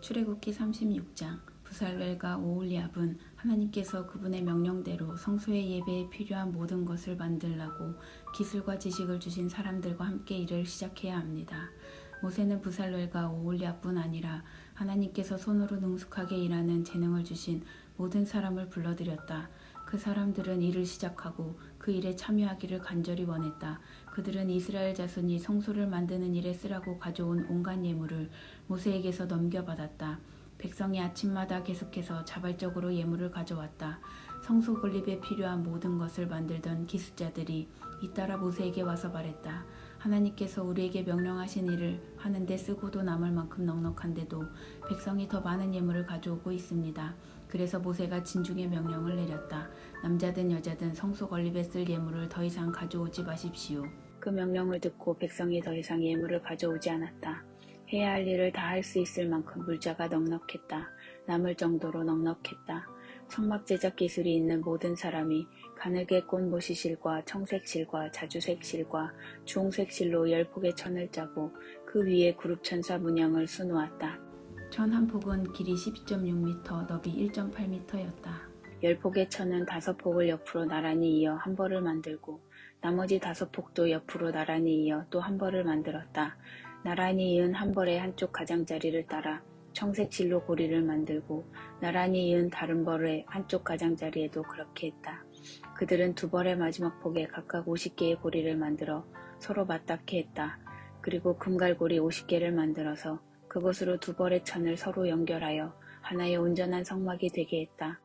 출애굽기 36장 부살렐과 오홀리압은 하나님께서 그분의 명령대로 성소의 예배에 필요한 모든 것을 만들라고 기술과 지식을 주신 사람들과 함께 일을 시작해야 합니다. 모세는 부살렐과 오홀리압뿐 아니라 하나님께서 손으로 능숙하게 일하는 재능을 주신 모든 사람을 불러들였다. 그 사람들은 일을 시작하고 그 일에 참여하기를 간절히 원했다. 그들은 이스라엘 자손이 성소를 만드는 일에 쓰라고 가져온 온갖 예물을 모세에게서 넘겨받았다. 백성이 아침마다 계속해서 자발적으로 예물을 가져왔다. 성소 건립에 필요한 모든 것을 만들던 기술자들이 잇따라 모세에게 와서 말했다. 하나님께서 우리에게 명령하신 일을 하는데 쓰고도 남을 만큼 넉넉한데도 백성이 더 많은 예물을 가져오고 있습니다. 그래서 모세가 진중의 명령을 내렸다. 남자든 여자든 성소 건립에 쓸 예물을 더 이상 가져오지 마십시오. 그 명령을 듣고 백성이 더 이상 예물을 가져오지 않았다. 해야 할 일을 다 할 수 있을 만큼 물자가 넉넉했다. 남을 정도로 넉넉했다. 성막 제작 기술이 있는 모든 사람이 가늘게 꼰 모시실과 청색실과 자주색실과 주홍색실로 열 폭의 천을 짜고 그 위에 그룹 천사 문양을 수놓았다. 천 한 폭은 길이 12.6m, 너비 1.8m였다. 열 폭의 천은 다섯 폭을 옆으로 나란히 이어 한 벌을 만들고 나머지 다섯 폭도 옆으로 나란히 이어 또 한 벌을 만들었다. 나란히 이은 한 벌의 한쪽 가장자리를 따라 청색실로 고리를 만들고 나란히 이은 다른 벌의 한쪽 가장자리에도 그렇게 했다. 그들은 두 벌의 마지막 폭에 각각 50개의 고리를 만들어 서로 맞닿게 했다. 그리고 금갈고리 50개를 만들어서 그것으로 두 벌의 천을 서로 연결하여 하나의 온전한 성막이 되게 했다.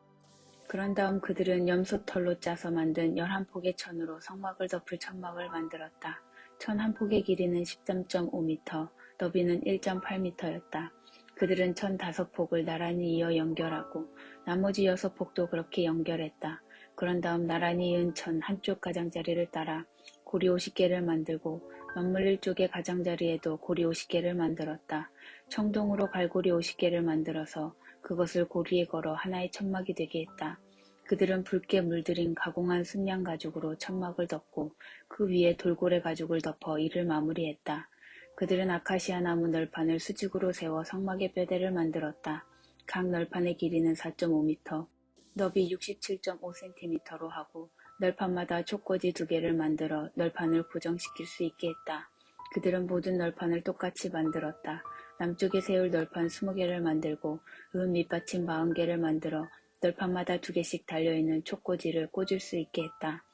그런 다음 그들은 염소털로 짜서 만든 11폭의 천으로 성막을 덮을 천막을 만들었다. 천 한 폭의 길이는 13.5m, 너비는 1.8m였다. 그들은 천 다섯 폭을 나란히 이어 연결하고 나머지 여섯 폭도 그렇게 연결했다. 그런 다음 나란히 이은 천 한쪽 가장자리를 따라 고리 50개를 만들고 맞물릴 쪽의 가장자리에도 고리 50개를 만들었다. 청동으로 갈고리 50개를 만들어서 그것을 고리에 걸어 하나의 천막이 되게 했다. 그들은 붉게 물들인 가공한 순양 가죽으로 천막을 덮고 그 위에 돌고래 가죽을 덮어 이를 마무리했다. 그들은 아카시아 나무 널판을 수직으로 세워 성막의 뼈대를 만들었다. 각 널판의 길이는 4.5m, 너비 67.5cm로 하고 널판마다 촉꽂이 두 개를 만들어 널판을 고정시킬 수 있게 했다. 그들은 모든 널판을 똑같이 만들었다. 남쪽에 세울 널판 20개를 만들고 은 밑받침 40개를 만들어 널판마다 두 개씩 달려있는 촉꽂이를 꽂을 수 있게 했다.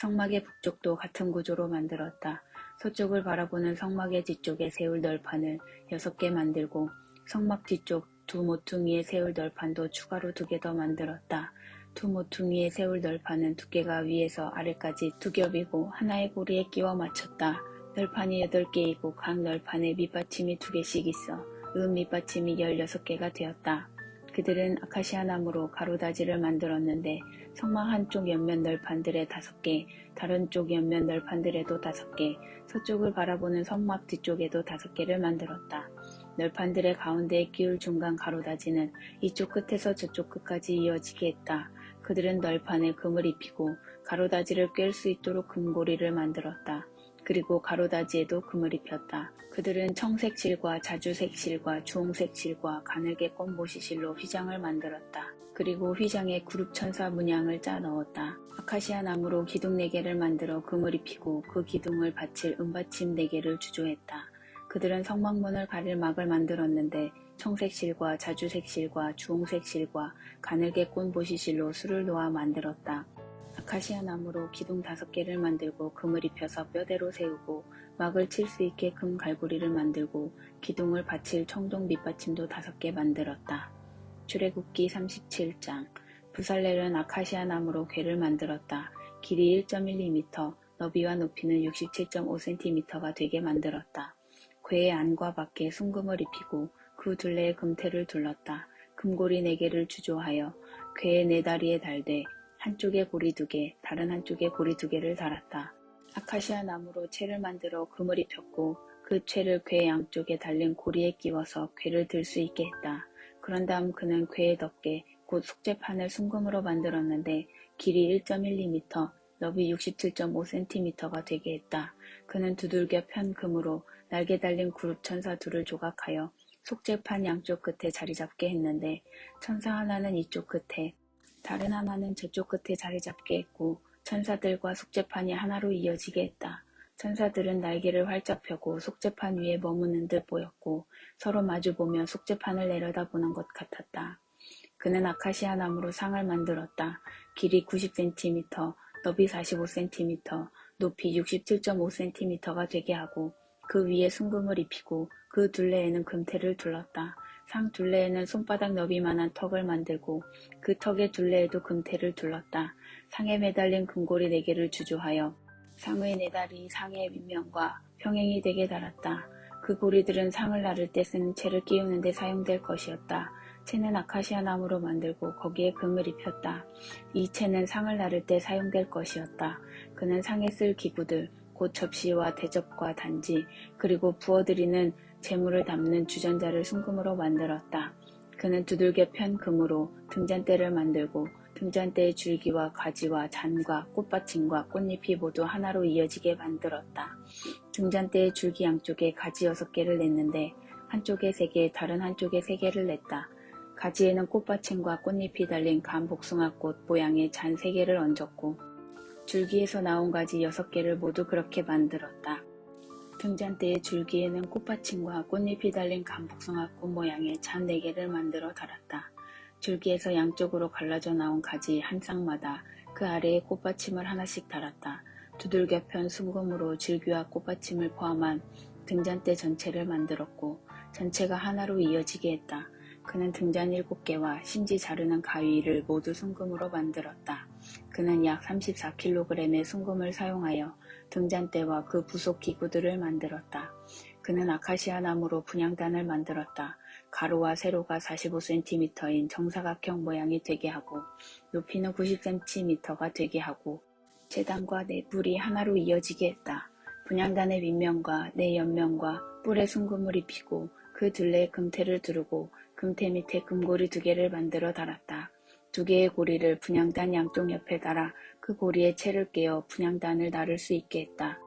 성막의 북쪽도 같은 구조로 만들었다. 서쪽을 바라보는 성막의 뒤쪽에 세울 널판을 6개 만들고 성막 뒤쪽 두 모퉁이에 세울 널판도 추가로 두 개 더 만들었다. 두 모퉁이에 세울 널판은 두께가 위에서 아래까지 두 겹이고 하나의 고리에 끼워 맞췄다. 널판이 8개이고 각 널판에 밑받침이 두 개씩 있어 은 밑받침이 16개가 되었다. 그들은 아카시아 나무로 가로다지를 만들었는데 성막 한쪽 옆면 널판들에 다섯 개, 다른 쪽 옆면 널판들에도 다섯 개, 서쪽을 바라보는 성막 뒤쪽에도 다섯 개를 만들었다. 널판들의 가운데에 끼울 중간 가로다지는 이쪽 끝에서 저쪽 끝까지 이어지게 했다. 그들은 널판에 금을 입히고 가로다지를 꿰을 수 있도록 금고리를 만들었다. 그리고 가로다지에도 금을 입혔다. 그들은 청색 실과 자주색 실과 주홍색 실과 가늘게 꼰 모시 실로 휘장을 만들었다. 그리고 휘장에 그룹천사 문양을 짜 넣었다. 아카시아 나무로 기둥 4개를 만들어 금을 입히고 그 기둥을 받칠 은받침 4개를 주조했다. 그들은 성막문을 가릴 막을 만들었는데 청색 실과 자주색 실과 주홍색 실과 가늘게 꼰 보시실로 술을 놓아 만들었다. 아카시아 나무로 기둥 다섯 개를 만들고 금을 입혀서 뼈대로 세우고 막을 칠 수 있게 금 갈고리를 만들고 기둥을 받칠 청동 밑받침도 다섯 개 만들었다. 출애굽기 37장 부살렐은 아카시아 나무로 궤를 만들었다. 길이 1.12m, 너비와 높이는 67.5cm가 되게 만들었다. 궤의 안과 밖에 순금을 입히고 그 둘레에 금태를 둘렀다. 금고리 네 개를 주조하여 궤의 네 다리에 달되 한쪽에 고리 두 개, 다른 한쪽에 고리 두 개를 달았다. 아카시아 나무로 채를 만들어 금을 입혔고 그 채를 궤 양쪽에 달린 고리에 끼워서 궤를 들 수 있게 했다. 그런 다음 그는 궤의 덮개, 곧 속재판을 순금으로 만들었는데 길이 1.12m, 너비 67.5cm가 되게 했다. 그는 두들겨 편 금으로 날개 달린 그룹 천사 둘을 조각하여 속재판 양쪽 끝에 자리 잡게 했는데 천사 하나는 이쪽 끝에 다른 하나는 저쪽 끝에 자리 잡게 했고 천사들과 속재판이 하나로 이어지게 했다. 천사들은 날개를 활짝 펴고 속재판 위에 머무는 듯 보였고 서로 마주보며 속재판을 내려다보는 것 같았다. 그는 아카시아 나무로 상을 만들었다. 길이 90cm, 너비 45cm, 높이 67.5cm가 되게 하고 그 위에 순금을 입히고 그 둘레에는 금태를 둘렀다. 상 둘레에는 손바닥 너비만한 턱을 만들고 그 턱의 둘레에도 금태를 둘렀다. 상에 매달린 금고리 네 개를 주조하여 상의 네 다리 상의 윗면과 평행이 되게 달았다. 그 고리들은 상을 나를 때 쓰는 채를 끼우는 데 사용될 것이었다. 채는 아카시아 나무로 만들고 거기에 금을 입혔다. 이 채는 상을 나를 때 사용될 것이었다. 그는 상에 쓸 기구들, 곧 접시와 대접과 단지, 그리고 부어드리는 재물을 담는 주전자를 순금으로 만들었다. 그는 두들겨 편 금으로 등잔대를 만들고 등잔대의 줄기와 가지와 잔과 꽃받침과 꽃잎이 모두 하나로 이어지게 만들었다. 등잔대의 줄기 양쪽에 가지 여섯 개를 냈는데 한쪽에 세 개, 다른 한쪽에 세 개를 냈다. 가지에는 꽃받침과 꽃잎이 달린 감복숭아꽃 모양의 잔 세 개를 얹었고 줄기에서 나온 가지 여섯 개를 모두 그렇게 만들었다. 등잔대의 줄기에는 꽃받침과 꽃잎이 달린 감복숭아 꽃 모양의 잔네 개를 만들어 달았다. 줄기에서 양쪽으로 갈라져 나온 가지 한 쌍마다 그 아래에 꽃받침을 하나씩 달았다. 두들겨 편 순금으로 줄기와 꽃받침을 포함한 등잔대 전체를 만들었고 전체가 하나로 이어지게 했다. 그는 등잔 일곱 개와 심지 자르는 가위를 모두 순금으로 만들었다. 그는 약 34kg의 순금을 사용하여 등잔대와 그 부속 기구들을 만들었다. 그는 아카시아 나무로 분향단을 만들었다. 가로와 세로가 45cm인 정사각형 모양이 되게 하고 높이는 90cm가 되게 하고 재단과 네 뿔이 하나로 이어지게 했다. 분향단의 윗면과 네 옆면과 뿔에 순금을 입히고 그 둘레에 금태를 두르고 금태 밑에 금고리 두 개를 만들어 달았다. 두 개의 고리를 분향단 양쪽 옆에 달아 그 고리에 채를 깨어 분향단을 나를 수 있게 했다.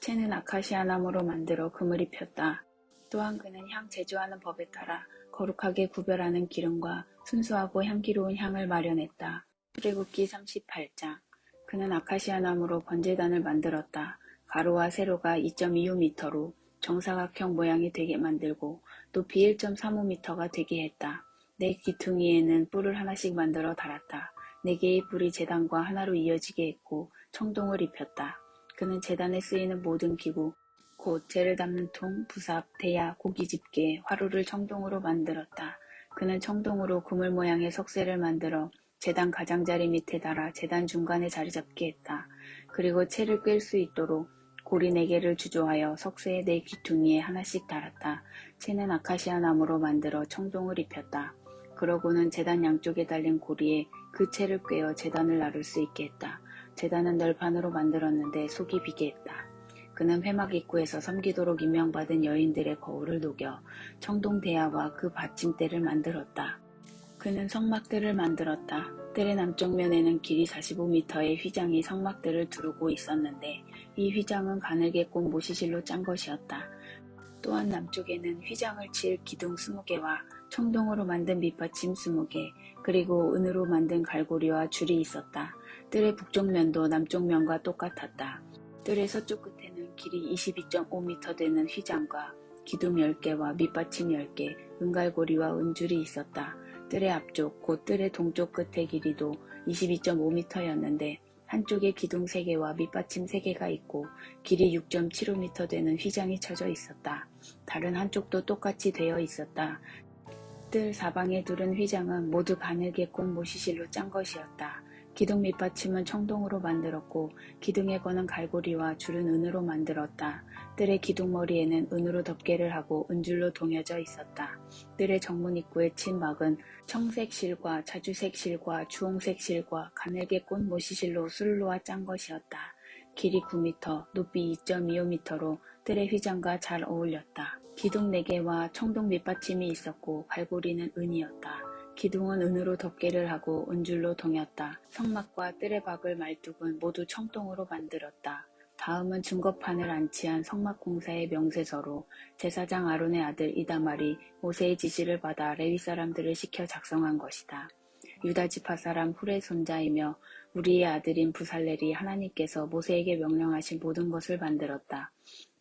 채는 아카시아 나무로 만들어 금을 입혔다. 또한 그는 향 제조하는 법에 따라 거룩하게 구별하는 기름과 순수하고 향기로운 향을 마련했다. 출애굽기 38장 그는 아카시아 나무로 번제단을 만들었다. 가로와 세로가 2.25m로 정사각형 모양이 되게 만들고 높이 1.35m가 되게 했다. 네 귀퉁이에는 뿔을 하나씩 만들어 달았다. 네 개의 뿔이 재단과 하나로 이어지게 했고 청동을 입혔다. 그는 재단에 쓰이는 모든 기구, 곧 재를 담는 통, 부삽, 대야, 고기 집게, 화로를 청동으로 만들었다. 그는 청동으로 그물 모양의 석쇠를 만들어 재단 가장자리 밑에 달아 재단 중간에 자리 잡게 했다. 그리고 채를 꿰 수 있도록 고리 네 개를 주조하여 석쇠의 네 귀퉁이에 하나씩 달았다. 채는 아카시아 나무로 만들어 청동을 입혔다. 그러고는 재단 양쪽에 달린 고리에 그 채를 꿰어 재단을 나를 수 있게 했다. 재단은 널판으로 만들었는데 속이 비게 했다. 그는 회막 입구에서 섬기도록 임명받은 여인들의 거울을 녹여 청동 대야와 그 받침대를 만들었다. 그는 성막들을 만들었다. 뜰의 남쪽 면에는 길이 45m의 휘장이 성막들을 두르고 있었는데 이 휘장은 가늘게 꼰 모시실로 짠 것이었다. 또한 남쪽에는 휘장을 칠 기둥 20개와 청동으로 만든 밑받침 20개, 그리고 은으로 만든 갈고리와 줄이 있었다. 뜰의 북쪽 면도 남쪽 면과 똑같았다. 뜰의 서쪽 끝에는 길이 22.5m 되는 휘장과 기둥 10개와 밑받침 10개, 은갈고리와 은줄이 있었다. 뜰의 앞쪽, 곧 뜰의 동쪽 끝의 길이도 22.5m였는데 한쪽에 기둥 3개와 밑받침 3개가 있고 길이 6.75m 되는 휘장이 쳐져 있었다. 다른 한쪽도 똑같이 되어 있었다. 뜰 사방에 두른 휘장은 모두 가늘게 꼰 모시실로 짠 것이었다. 기둥 밑받침은 청동으로 만들었고 기둥에 거는 갈고리와 줄은 은으로 만들었다. 뜰의 기둥머리에는 은으로 덮개를 하고 은줄로 동여져 있었다. 뜰의 정문 입구에 친 막은 청색 실과 자주색 실과 주홍색 실과 가늘게 꼰 모시실로 술로와 짠 것이었다. 길이 9m, 높이 2.25m로 뜰의 휘장과 잘 어울렸다. 기둥 4개와 청동 밑받침이 있었고 갈고리는 은이었다. 기둥은 은으로 덮개를 하고 은줄로 동였다. 성막과 뜰의 박을 말뚝은 모두 청동으로 만들었다. 다음은 증거판을 안치한 성막공사의 명세서로 제사장 아론의 아들 이다말이 모세의 지시를 받아 레위 사람들을 시켜 작성한 것이다. 유다 지파 사람 훌의 손자이며 우리의 아들인 부살렐이 하나님께서 모세에게 명령하신 모든 것을 만들었다.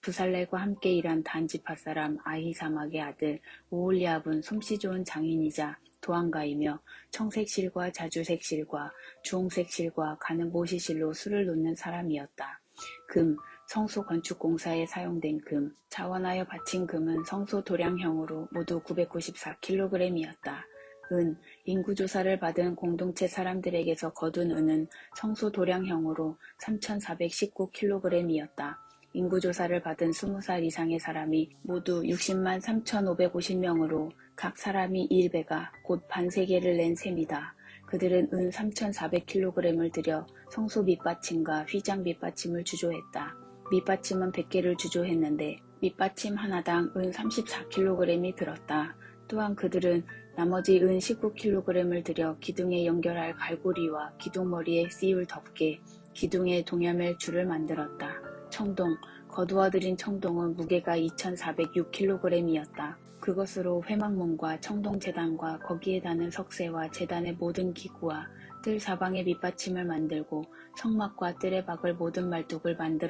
부살렐과 함께 일한 단 지파 사람 아히사막의 아들 오홀리압은 솜씨 좋은 장인이자 도안가이며 청색 실과 자주색 실과 주홍색 실과 가는 모시실로 술을 놓는 사람이었다. 금, 성소 건축 공사에 사용된 금, 자원하여 바친 금은 성소 도량형으로 모두 994kg이었다. 은, 인구조사를 받은 공동체 사람들에게서 거둔 은은 성소 도량형으로 3,419kg이었다. 인구조사를 받은 20살 이상의 사람이 모두 60만 3,550명으로 각 사람이 1배가 곧 반세계를 낸 셈이다. 그들은 은 3,400kg을 들여 성소 밑받침과 휘장 밑받침을 주조했다. 밑받침은 100개를 주조했는데 밑받침 하나당 은 34kg이 들었다. 또한 그들은 나머지 은 19kg을 들여 기둥에 연결할 갈고리와 기둥머리에 씌울 덮개, 기둥에 동여맬 줄을 만들었다. 청동, 거두어들인 청동은 무게가 2,406kg이었다. 그것으로 회막문과 청동재단과 거기에 다는 석쇠와 재단의 모든 기구와 뜰 사방의 밑받침을 만들고 성막과 뜰에 박을 모든 말뚝을 만들었다.